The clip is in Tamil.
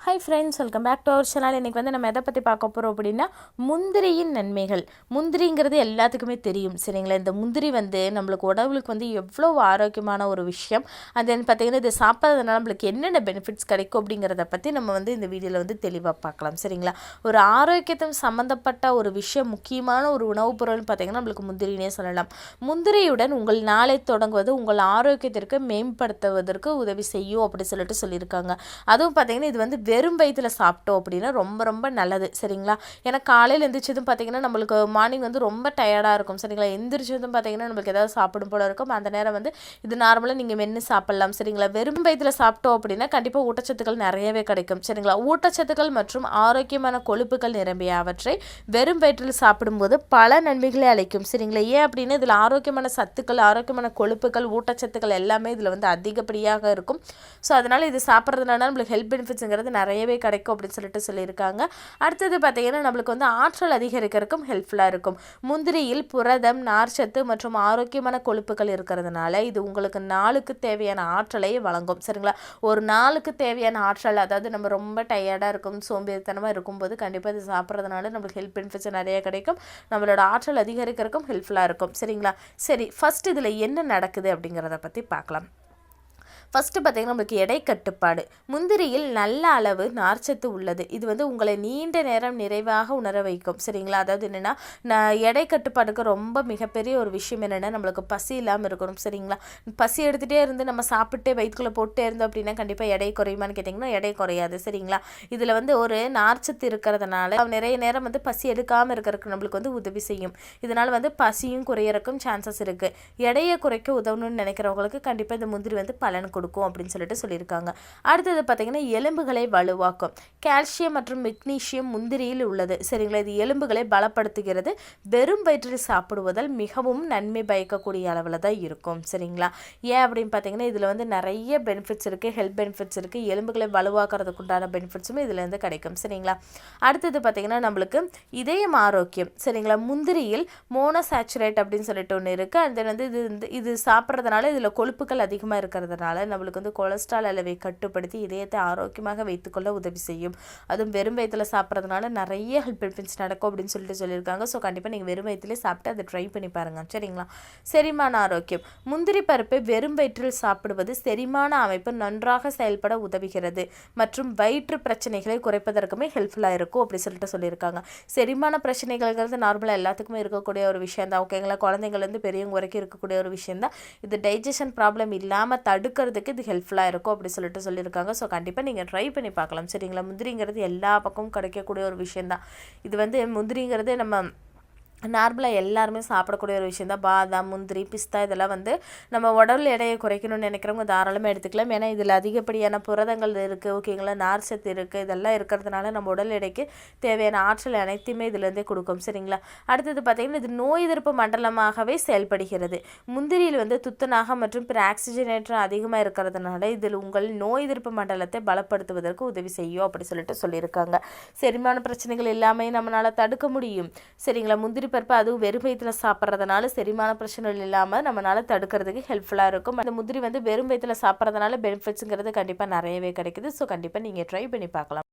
Hi friends welcome back to our channel இன்றைக்கி வந்து நம்ம எதை பற்றி பார்க்க போகிறோம் அப்படின்னா முந்திரியின் நன்மைகள். முந்திரிங்கிறது எல்லாத்துக்குமே தெரியும் சரிங்களா? இந்த முந்திரி வந்து நம்மளுக்கு உடம்புக்கு வந்து எவ்வளோ ஆரோக்கியமான ஒரு விஷயம். அது தென் பார்த்திங்கன்னா இது சாப்பிட்றதுனால நம்மளுக்கு என்னென்ன பெனிஃபிட்ஸ் கிடைக்கும் அப்படிங்கிறத பற்றி நம்ம வந்து இந்த வீடியோவில் வந்து தெளிவாக பார்க்கலாம் சரிங்களா? ஒரு ஆரோக்கியத்தை சம்மந்தப்பட்ட ஒரு விஷயம் முக்கியமான ஒரு உணவுப் பொருள்னு பார்த்திங்கன்னா நம்மளுக்கு முந்திரினே சொல்லலாம். முந்திரியுடன் உங்கள் நாளை தொடங்குவது உங்கள் ஆரோக்கியத்திற்கு மேம்படுத்துவதற்கு உதவி செய்யும் அப்படி சொல்லிட்டு சொல்லியிருக்காங்க. அதுவும் பார்த்திங்கன்னா இது வந்து வெறும் வயிற்றில் சாப்பிட்டோம் அப்படின்னா ரொம்ப ரொம்ப நல்லது. சரிங்களா? ஏன்னா காலையில் எந்திரிச்சதும் பார்த்திங்கன்னா நம்மளுக்கு மார்னிங் வந்து ரொம்ப டயர்டாக இருக்கும். சரிங்களா? எந்திரிச்சதும் பார்த்திங்கன்னா நம்மளுக்கு ஏதாவது சாப்பிடும் போல இருக்கும். அந்த நேரம் வந்து இது நார்மலாக நீங்கள் மென்று சாப்பிட்லாம். சரிங்களா? வெறும் வயிற்றில் சாப்பிட்டோம் அப்படின்னா கண்டிப்பாக ஊட்டச்சத்துக்கள் நிறையவே கிடைக்கும். சரிங்களா? ஊட்டச்சத்துக்கள் மற்றும் ஆரோக்கியமான கொழுப்புகள் நிரம்பிய அவற்றை வெறும் வயிற்றில் சாப்பிடும்போது பல நன்மைகளை அளிக்கும். சரிங்களா? ஏன் அப்படின்னா இதில் ஆரோக்கியமான சத்துக்கள் ஆரோக்கியமான கொழுப்புகள் ஊட்டச்சத்துக்கள் எல்லாமே இதில் வந்து அதிகப்படியாக இருக்கும். ஸோ அதனால் இது சாப்பிட்றதுனால நம்மளுக்கு ஹெல்த் பெனிஃபிட்ஸுங்கிறது நிறையவே கிடைக்கும் அப்படின்னு சொல்லிட்டு சொல்லியிருக்காங்க. அடுத்தது பார்த்திங்கன்னா நம்மளுக்கு வந்து ஆற்றல் அதிகரிக்கிறதுக்கும் ஹெல்ப்ஃபுல்லாக இருக்கும். முந்திரியில் புரதம் நார்ச்சத்து மற்றும் ஆரோக்கியமான கொழுப்புகள் இருக்கிறதுனால இது உங்களுக்கு நாளுக்கு தேவையான ஆற்றலை வழங்கும். சரிங்களா? ஒரு நாளுக்கு தேவையான ஆற்றல் அதாவது நம்ம ரொம்ப டயர்டாக இருக்கும் சோம்பேறித்தனமாக இருக்கும்போது கண்டிப்பாக இது சாப்பிட்றதுனால நம்மளுக்கு ஹெல்த் பெனிஃபிட்ஸ் நிறைய கிடைக்கும். நம்மளோட ஆற்றல் அதிகரிக்கிறதுக்கும் ஹெல்ப்ஃபுல்லாக இருக்கும். சரிங்களா? சரி ஃபஸ்ட் இதில் என்ன நடக்குது அப்படிங்கிறத பற்றி பார்க்கலாம். ஃபஸ்ட்டு பார்த்திங்கன்னா நம்மளுக்கு எடை கட்டுப்பாடு முந்திரியில் நல்ல அளவு நார்ச்சத்து உள்ளது. இது வந்து உங்களை நீண்ட நேரம் நிறைவாக உணர வைக்கும். சரிங்களா? அதாவது என்னென்னா நான் எடை கட்டுப்பாடுக்கு ரொம்ப மிகப்பெரிய ஒரு விஷயம் என்னென்னா நம்மளுக்கு பசி இல்லாமல் இருக்கணும். சரிங்களா? பசி எடுத்துகிட்டே இருந்து நம்ம சாப்பிட்டே வயிற்றுக்குள்ளே போட்டே இருந்தோம் அப்படின்னா கண்டிப்பாக எடை குறையுமான்னு கேட்டிங்கன்னா எடை குறையாது. சரிங்களா? இதில் வந்து ஒரு நார்ச்சத்து இருக்கிறதுனால நிறைய நேரம் வந்து பசி எடுக்காமல் இருக்கிறதுக்கு நம்மளுக்கு வந்து உதவி செய்யும். இதனால் வந்து பசியும் குறையறக்கும் சான்சஸ் இருக்குது எடையை குறைக்க உதவணும்னு நினைக்கிறவங்களுக்கு கண்டிப்பாக இந்த முந்திரி வந்து பலன் கொடுக்கும் அப்படின்னு சொல்லிட்டு சொல்லியிருக்காங்க. அடுத்தது பார்த்திங்கன்னா எலும்புகளை வலுவாக்கும். கால்சியம் மற்றும் மெக்னீஷியம் முந்திரியில் உள்ளது. சரிங்களா? இது எலும்புகளை பலப்படுத்துகிறது. வெறும் வயிற்றில் சாப்பிடுவதால் மிகவும் நன்மை பயக்கக்கூடிய அளவில் தான் இருக்கும். சரிங்களா? ஏன் அப்படின்னு பார்த்தீங்கன்னா இதில் வந்து நிறைய பெனிஃபிட்ஸ் இருக்குது ஹெல்த் பெனிஃபிட்ஸ் இருக்குது எலும்புகளை வலுவாக்குறதுக்கு உண்டான பெனிஃபிட்ஸுமே இதுலேருந்து கிடைக்கும். சரிங்களா? அடுத்தது பார்த்திங்கன்னா நம்மளுக்கு இதயம் ஆரோக்கியம். சரிங்களா? முந்திரியில் மோனோசாச்சுரேட் அப்படின்னு சொல்லிட்டு ஒன்று இருக்குது அண்ட் தென் வந்து இது இது சாப்பிட்றதுனால இதில் கொழுப்புகள் அதிகமாக இருக்கிறதுனால நம்மளுக்கு வந்து கொலஸ்ட்ரால் அளவை கட்டுப்படுத்தி இதயத்தை ஆரோக்கியமாக வைத்துக்கொள்ள உதவி செய்யும். அதுவும் வெறும் வயத்தில் சாப்பிட்றதுனால நிறைய ஹெல்த் பெனிஃபிட்ஸ் நடக்கும் அப்படின்னு சொல்லிட்டு சொல்லியிருக்காங்க. ஸோ கண்டிப்பாக நீங்கள் வெறும் வயிற்றுலேயே சாப்பிட்டு அதை ட்ரை பண்ணி பாருங்கள் சரிங்களா? செரிமான ஆரோக்கியம். முந்திரி பருப்பை வெறும் வயிற்றில் சாப்பிடுவது செரிமான அமைப்பு நன்றாக செயல்பட உதவுகிறது. மற்றும் வயிற்று பிரச்சனைகளை குறைப்பதற்குமே ஹெல்ப்ஃபுல்லாக இருக்கும் அப்படி சொல்லிட்டு சொல்லியிருக்காங்க. செரிமான பிரச்சனைகள்ங்கிறது நார்மலாக எல்லாத்துக்குமே இருக்கக்கூடிய ஒரு விஷயம் தான் ஓகேங்களா குழந்தைங்கள்லேருந்து பெரியவங்க வரைக்கும் இருக்கக்கூடிய ஒரு விஷயம் தான் இது டைஜஷன் ப்ராப்ளம் இல்லாமல் தடுக்கிறது பண்ணுறதுக்கு இது ஹெல்ப்ஃபுல்லாக இருக்கும் அப்படி சொல்லிட்டு சொல்லியிருக்காங்க. ஸோ கண்டிப்பாக நீங்கள் ட்ரை பண்ணி பார்க்கலாம். சரிங்களா? முந்திரிங்கிறது எல்லா பக்கமும் கிடைக்கக்கூடிய ஒரு விஷயந்தான் இது வந்து முந்திரிங்கிறது நம்ம நார்மலாக எல்லாருமே சாப்பிடக்கூடிய ஒரு விஷயம் தான். பாதாம் முந்திரி பிஸ்தா இதெல்லாம் வந்து நம்ம உடல் எடையை குறைக்கணும்னு நினைக்கிறவங்க தாராளமாக எடுத்துக்கலாம். ஏன்னா இதில் அதிகப்படியான புரதங்கள் இருக்குது ஓகேங்களா நார்ச்சத்து இருக்குது இதெல்லாம் இருக்கிறதுனால நம்ம உடல் எடைக்கு தேவையான ஆற்றல் அனைத்தையுமே இதுலேருந்தே கொடுக்கும். சரிங்களா? அடுத்தது பார்த்திங்கன்னா இது நோய் எதிர்ப்பு மண்டலமாகவே செயல்படுகிறது. முந்திரியில் வந்து துத்தநாகம் மற்றும் பிற ஆக்சிஜனேற்றம் அதிகமாக இருக்கிறதுனால இதில் உங்கள் நோய் எதிர்ப்பு மண்டலத்தை பலப்படுத்துவதற்கு உதவி செய்யும் அப்படி சொல்லிட்டு சொல்லியிருக்காங்க. செரிமான பிரச்சனைகள் எல்லாமே நம்மளால் தடுக்க முடியும். சரிங்களா? முந்திரி முந்திரி பருப்பு அதுவும் வெறும் வயிற்றில் சாப்பிட்றதுனால செரிமான பிரச்சனைகள் இல்லாமல் நம்மளால் தடுக்கிறதுக்கு ஹெல்ப்ஃபுல்லாக இருக்கும். அந்த முந்திரி வந்து வெறும் வயிற்றில் சாப்பிட்றதுனால பெனிஃபிட்ஸுங்கிறது கண்டிப்பாக நிறையவே கிடைக்குது. ஸோ கண்டிப்பாக நீங்கள் ட்ரை பண்ணி பார்க்கலாம்.